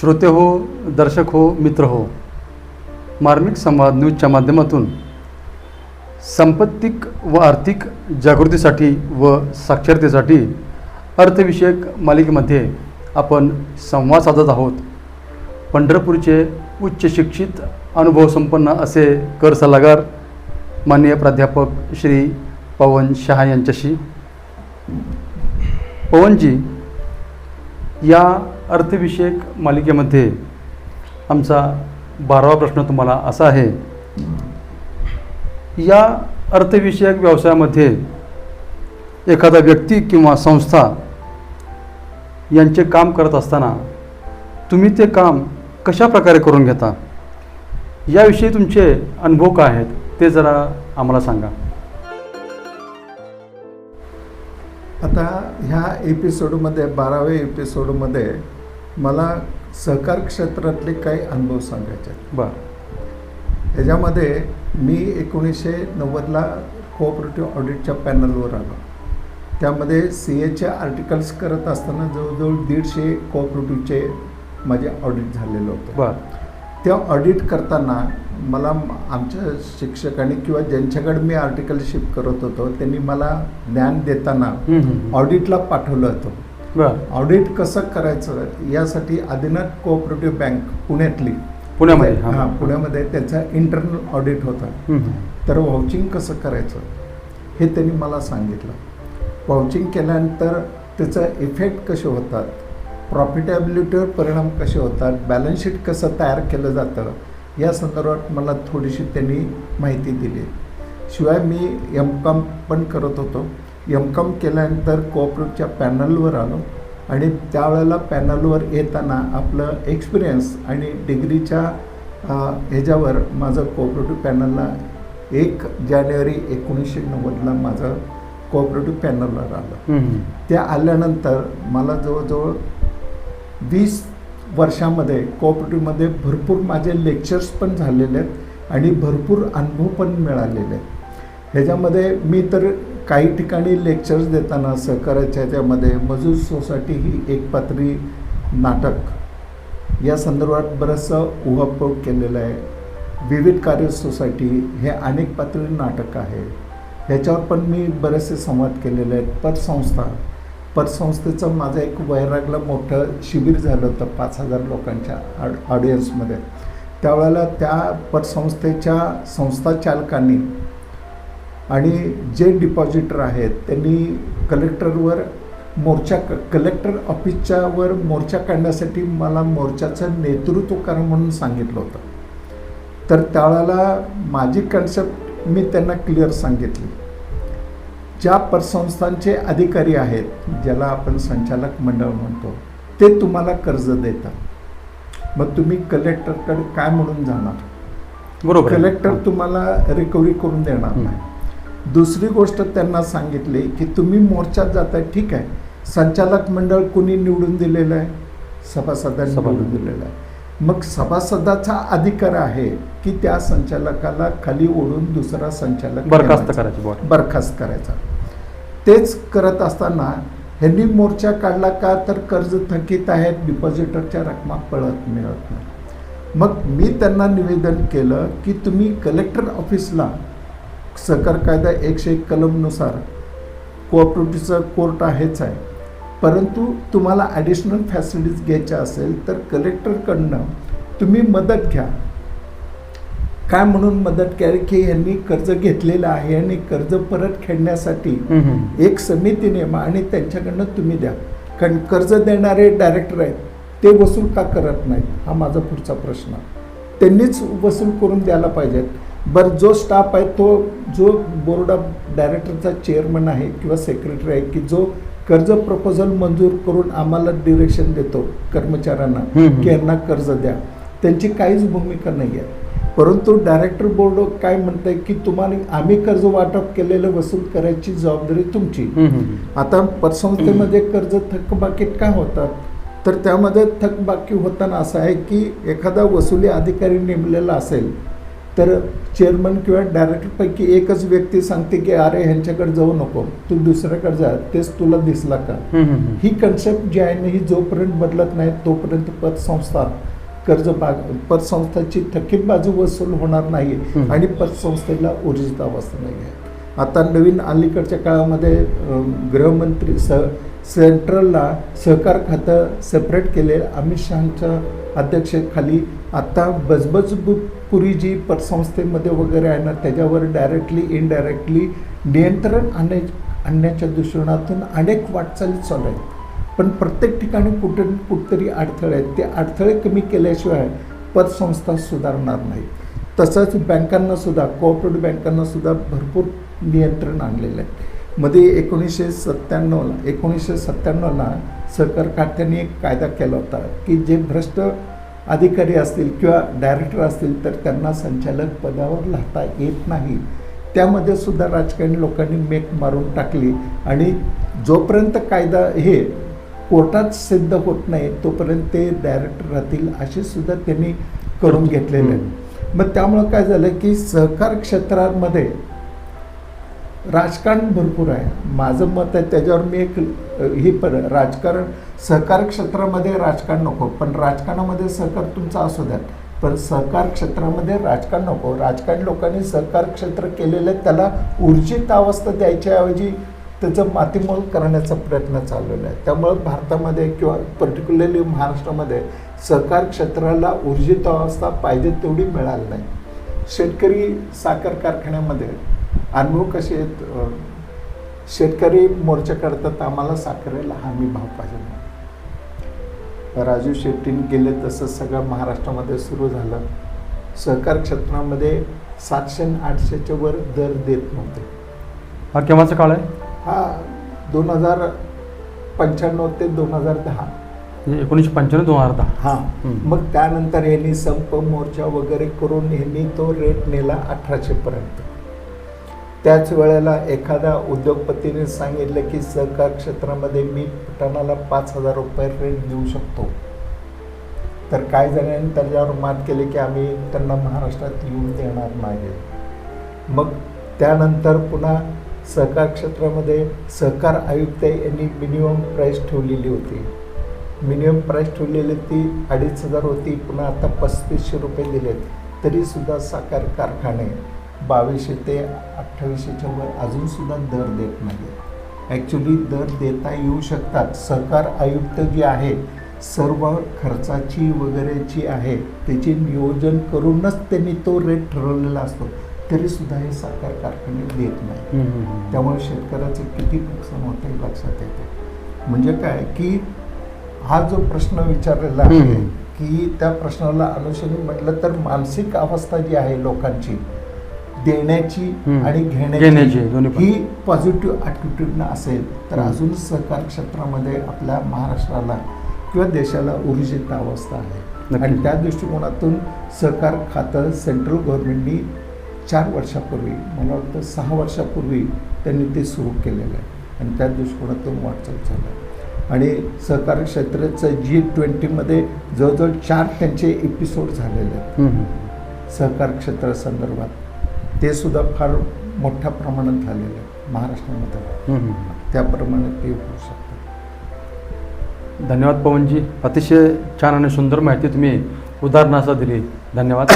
श्रोते हो दर्शक हो मित्र हो मार्मिक संवाद न्यूजच्या माध्यमातून संपत्तिक व आर्थिक जागृतीसाठी व साक्षरतेसाठी अर्थविषयक मालिकेमध्ये आपण संवाद साधत आहोत. पंढरपूरचे उच्च शिक्षित अनुभवसंपन्न असे कर सल्लागार माननीय प्राध्यापक श्री पवन शहा यांच्याशी. पवनजी या अर्थविषयक मालिकेमध्ये आमचा बारावा प्रश्न तुम्हाला असा आहे. या अर्थविषयक व्यवसायामध्ये एखादा व्यक्ती किंवा संस्था यांचे काम करत असताना तुम्ही ते काम कशा प्रकारे करून घेता? याविषयी तुमचे अनुभव काय आहेत? ते जरा आम्हाला सांगा. आता ह्या एपिसोडमध्ये बाराव्या एपिसोडमध्ये मला सहकार क्षेत्रातले काही अनुभव सांगायचे आहेत. बरं. ह्याच्यामध्ये मी एकोणीसशे नव्वदला कोऑपरेटिव्ह ऑडिटच्या पॅनलवर आलो. त्यामध्ये सी एचे आर्टिकल्स करत असताना जवळजवळ दीडशे कोऑपरेटिव्हचे माझे ऑडिट झालेलं होतं. बरं. त्या ऑडिट करताना मला आमच्या शिक्षकांनी किंवा ज्यांच्याकडे मी आर्टिकलशिप करत होतो त्यांनी मला ज्ञान देताना. ऑडिटला पाठवलं होतं. ऑडिट कसं करायचं यासाठी आदिनाथ कोऑपरेटिव्ह बँक पुण्यातली. पुण्यामध्ये हां पुण्यामध्ये त्याचा इंटरनल ऑडिट होता. तर वाउचिंग कसं करायचं हे त्यांनी मला सांगितलं. वाउचिंग केल्यानंतर त्याचं इफेक्ट कसे होतात? प्रॉफिटेबिलिटीवर परिणाम कसे होतात? बॅलन्स शीट कसं तयार केलं जातं? या संदर्भात मला थोडीशी त्यांनी माहिती दिली. शिवाय मी एम कॉम पण करत होतो. एम कॉम केल्यानंतर कोऑपरेटिव्हच्या पॅनलवर आलो आणि त्यावेळेला पॅनलवर येताना आपलं एक्सपिरियन्स आणि डिग्रीच्या ह्याच्यावर माझं कोऑपरेटिव्ह पॅनलला एक जानेवारी एकोणीसशे नव्वदला माझं कोऑपरेटिव्ह पॅनलवर आलं. त्या आल्यानंतर मला जवळजवळ वीस वर्षामध्ये कोऑपरेटिव्हमध्ये भरपूर माझे लेक्चर्स पण झालेले आहेत आणि भरपूर अनुभव पण मिळालेले आहेत ह्याच्यामध्ये मी तर काही ठिकाणी लेक्चर्स देताना सहकाराच्या ह्याच्यामध्ये मजूर सोसायटी ही एक पात्री नाटक. या संदर्भात बरंचसं उहापोह केलेलं आहे. विविध कार्य सोसायटी हे अनेक पातळी नाटक आहे. ह्याच्यावर पण मी बरेचसे संवाद केलेले आहेत. पतसंस्था. पतसंस्थेचं माझं एक वैरागला मोठं शिबिर झालं होतं पाच हजार लोकांच्या ऑड ऑडियन्समध्ये त्यावेळेला त्या पतसंस्थेच्या संस्था चालकांनी आणि जे डिपॉझिटर आहेत त्यांनी कलेक्टरवर मोर्चा क कलेक्टर ऑफिसच्या वर मोर्चा काढण्यासाठी मला मोर्चाचं नेतृत्व करा म्हणून सांगितलं होतं तर त्यावेळेला माझी कन्सेप्ट मी त्यांना क्लिअर सांगितली ज्या पतसंस्थांचे अधिकारी आहेत ज्याला आपण संचालक मंडळ म्हणतो ते तुम्हाला कर्ज देतात मग तुम्ही कलेक्टरकडे काय म्हणून जाणार बरोबर. कलेक्टर. तुम्हाला रिकव्हरी करून देणार. नाही दुसरी गोष्ट त्यांना सांगितली की तुम्ही मोर्चात जाताय ठीक आहे. संचालक मंडळ कुणी निवडून दिलेलं आहे? सभासदांनी सभासद. निवडून दिलेलं आहे. मग सभासदाचा अधिकार आहे की त्या संचालकाला खाली ओढून दुसरा संचालक बरखास्त. करायची बरं बरखास्त करायचा. तेच करत असताना ह्यांनी मोर्चा काढला का तर कर्ज थकीत आहेत डिपॉझिटरच्या रकमा पळत मिळत नाही. मग मी त्यांना निवेदन केलं की तुम्ही कलेक्टर ऑफिसला सहकार कायदा एकशे एक कलमनुसार कोऑपरेटिव्हचं कोर्ट आहेच आहे. परंतु तुम्हाला ॲडिशनल फॅसिलिटीज घ्यायच्या असेल तर कलेक्टरकडनं तुम्ही मदत घ्या. काय म्हणून मदत केली की यांनी कर्ज घेतलेलं आहे आणि कर्ज परत खेळण्यासाठी. एक समिती नेमा आणि त्यांच्याकडनं तुम्ही द्या. कारण कर्ज देणारे डायरेक्टर आहेत ते वसूल का करत नाहीत? हा माझा पुढचा प्रश्न. त्यांनीच वसूल करून द्यायला पाहिजेत. बरं जो स्टाफ आहे तो जो बोर्ड ऑफ डायरेक्टरचा चेअरमन आहे किंवा सेक्रेटरी आहे की जो कर्ज प्रपोजल मंजूर करून आम्हाला डिरेक्शन देतो कर्मचाऱ्यांना. की यांना कर्ज द्या त्यांची काहीच भूमिका नाही आहे परंतु डायरेक्टर बोर्ड काय म्हणतंय की तुम्हाला आम्ही कर्ज वाटप केलेलं वसूल करायची जबाबदारी तुमची. आता पतसंस्थेमध्ये कर्ज थकबाकीत काय होतात तर त्यामध्ये थकबाकी होताना असं आहे की एखादा वसुली अधिकारी नेमलेला असेल तर चेअरमन किंवा डायरेक्टरपैकी एकच व्यक्ती सांगते की अरे ह्यांच्याकडे जाऊ नको. तू दुसऱ्याकडे जा. तेच तुला दिसला का. ही कन्सेप्ट जी आहे ना ही जोपर्यंत बदलत नाही तोपर्यंत पतसंस्था कर्ज बाग पतसंस्थाची थकीत बाजू वसूल होणार नाही. आणि पतसंस्थेला ऊर्जित अवस्था नाही आहे आता नवीन अलीकडच्या काळामध्ये गृहमंत्री स सेंट्रलला सहकार खातं सेपरेट केले. अमित शहाच्या अध्यक्षतेखाली आता बजबजपुरी जी पतसंस्थेमध्ये वगैरे आहे ना त्याच्यावर डायरेक्टली इनडायरेक्टली नियंत्रण आणण्या आणण्याच्या दृष्टिकोनातून अनेक वाटचाली चालू आहेत. पण प्रत्येक ठिकाणी कुठे कुठतरी अडथळे आहेत. ते अडथळे कमी केल्याशिवाय पतसंस्था सुधारणार नाही. तसंच बँकांनासुद्धा कोऑपरेटिव्ह बँकांनासुद्धा भरपूर नियंत्रण आणलेलं आहे. मध्ये एकोणीसशे सत्त्याण्णवला एकोणीसशे सत्त्याण्णवला सहकार खात्याने एक कायदा केला होता की जे भ्रष्ट अधिकारी असतील किंवा डायरेक्टर असतील तर त्यांना संचालक पदावर लावता येत नाही. त्यामध्ये सुद्धा राजकारणी लोकांनी मेक मारून टाकली आणि जोपर्यंत कायदा हे कोर्टात सिद्ध होत नाही तोपर्यंत ते डायरेक्टर राहतील असे सुद्धा त्यांनी करून घेतलेले मग त्यामुळं काय झालं की सहकार क्षेत्रामध्ये राजकारण भरपूर आहे. माझं मत आहे त्याच्यावर मी एक ही पण राजकारण सहकार क्षेत्रामध्ये राजकारण नको पण राजकारणामध्ये सहकार तुमचा असू द्या पण सहकार क्षेत्रामध्ये राजकारण नको. राजकारण लोकांनी सहकार क्षेत्र केलेलं आहे, त्याला ऊर्जित अवस्था द्यायच्याऐवजी त्याचं मातीमोल करण्याचा प्रयत्न चाललेला आहे. त्यामुळं भारतामध्ये किंवा पर्टिक्युलरली महाराष्ट्रामध्ये सहकार क्षेत्राला ऊर्जित अवस्था पाहिजे तेवढी मिळाली नाही. शेतकरी साखर कारखान्यामध्ये अनुभव कसे आहेत? शेतकरी मोर्चा करतात आम्हाला साखरेला हमी भाव पाहिजे. राजू शेट्टीने गेले तसं सगळं महाराष्ट्रामध्ये सुरू झालं. सहकार क्षेत्रामध्ये सातशे आठशेच्या वर दर देत नव्हते. हा केव्हाचा काळ आहे? हा दोन हजार पंच्याण्णव ते दोन हजार दहा. म्हणजे एकोणीसशे पंच्याण्णव दोन हजार दहा. हा. मग त्यानंतर यांनी संप मोर्चा वगैरे करून यांनी तो रेट नेला अठराशे पर्यंत त्याच वेळेला एखाद्या उद्योगपतीने सांगितलं की सहकार क्षेत्रामध्ये मी टनाला पाच हजार रुपये रेट देऊ शकतो. तर काही जणांनी त्याच्यावर मात केली की आम्ही त्यांना महाराष्ट्रात येऊन देणार नाही. मग त्यानंतर पुन्हा सहकार क्षेत्रामध्ये सहकार आयुक्त यांनी मिनिमम प्राईस ठेवलेली होती. मिनिमम प्राईस ठेवलेली ती अडीच हजार होती पुन्हा आता पस्तीसशे रुपये दिलेत. तरीसुद्धा साखर कारखाने बावीसशे ते अठ्ठावीसशेच्या वर अजूनसुद्धा दर देत नाही ॲक्च्युली दर देता येऊ शकतात. सहकार आयुक्त जे आहे सर्व खर्चाची वगैरेची आहे त्याचे नियोजन करूनच त्यांनी तो रेट ठरवलेला असतो. तरीसुद्धा हे साखर कारखाने देत नाही. त्यामुळे शेतकऱ्याचं किती नुकसान होतं हे लक्षात येते म्हणजे काय की हा जो प्रश्न विचारलेला आहे. की त्या प्रश्नाला अनुषंगाने म्हटलं तर मानसिक अवस्था जी आहे लोकांची देण्याची. आणि घेण्याची. ही पॉझिटिव्ह ॲटिट्यूडनं असेल तर. अजून सहकार क्षेत्रामध्ये आपल्या महाराष्ट्राला किंवा देशाला ऊर्जित अवस्था आहे. आणि त्या दृष्टिकोनातून सहकार खातं सेंट्रल गव्हर्नमेंटनी चार वर्षापूर्वी मला वाटतं सहा वर्षापूर्वी त्यांनी ते सुरू केलेलं आहे आणि त्या दृष्टिकोनातून वाटचाल झालं आहे आणि सहकार क्षेत्राचं जी ट्वेंटीमध्ये जवळजवळ चार त्यांचे एपिसोड झालेले आहेत. सहकार क्षेत्रासंदर्भात ते सुद्धा फार मोठ्या प्रमाणात झालेलं आहे महाराष्ट्रामध्ये. त्याप्रमाणे ते होऊ शकतं. धन्यवाद पवनजी. अतिशय छान आणि सुंदर माहिती तुम्ही उदाहरणासह दिली. धन्यवाद.